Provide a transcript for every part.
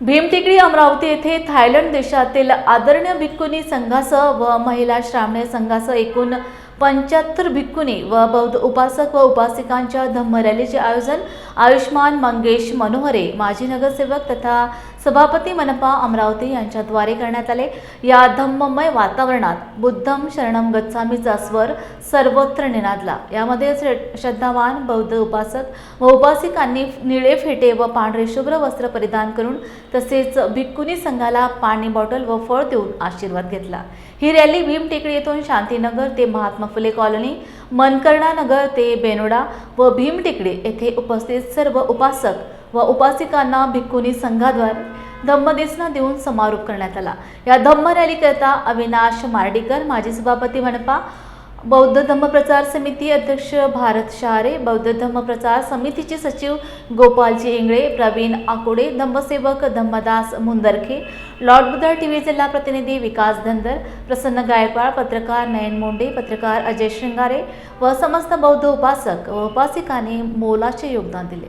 भीमटेकडी अमरावती येथे थायलंड देशातील आदरणीय भिक्कुनी संघासह व महिला श्रामणे संघासह एकूण पंच्याहत्तर भिक्कुनी व बौद्ध उपासक व उपासिकांच्या धम्म रॅलीचे आयोजन आयुष्मान मंगेश मनोहरे माजी नगरसेवक तथा सभापती मनपा अमरावती यांच्याद्वारे करण्यात आले. या धम्ममय वातावरणात बुद्धम शरणम गच्छामीचा स्वर सर्वत्र निनादला. यामध्ये श्रद्धावान बौद्ध उपासक व उपासिकांनी निळे फेटे व पांढरे शुभ्र वस्त्र परिधान करून तसेच भिक्कुनी संघाला पाणी बॉटल व फळ देऊन आशीर्वाद घेतला. ही रॅली भीम टेकडी येथून शांतीनगर ते महात्मा फुले कॉलनी मनकर्णा नगर ते बेनोडा व भीमटेकडी येथे उपस्थित सर्व उपासक व उपासिकांना भिक्खुनी संघाद्वारे धम्मदेसना देऊन समारोप करण्यात आला. या धम्म रॅलीकरता अविनाश मार्डीकर माजी सभापती मनपा बौद्ध धम्म प्रचार समिती अध्यक्ष भारत शहारे बौद्ध धम्म प्रचार समितीचे सचिव गोपालजी इंगळे प्रवीण आकोडे धम्मसेवक धम्मदास मुंदरखे लॉर्ड बुद्धा टीव्ही जिल्हा प्रतिनिधी विकास धनदर प्रसन्न गायकवाड पत्रकार नयन मोंडे पत्रकार अजय शृंगारे व समस्त बौद्ध उपासक व उपासिकांनी मोलाचे योगदान दिले.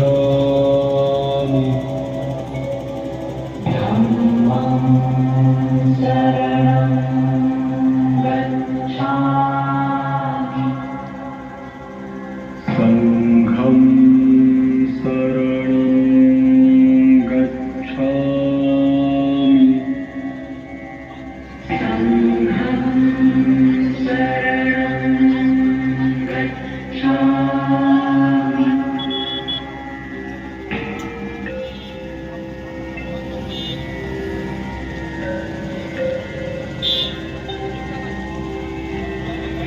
गच्छामि सङ्घं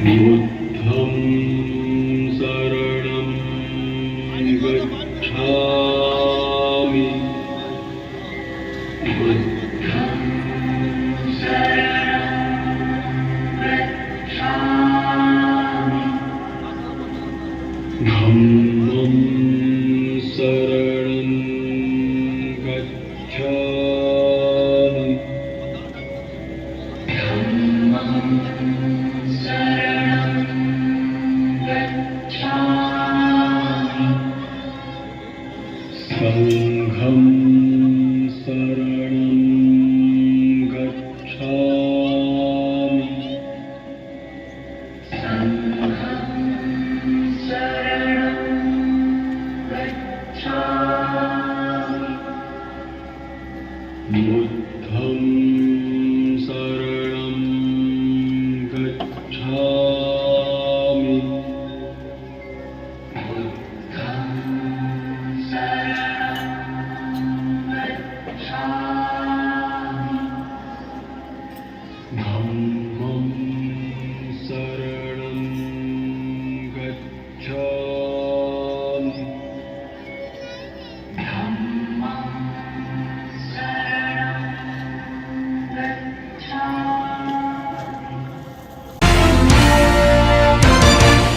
बुद्धं शरणं गच्छामि धम्मं शरणं गच्छामि। सङ्घं शरणं गच्छामि अहं सर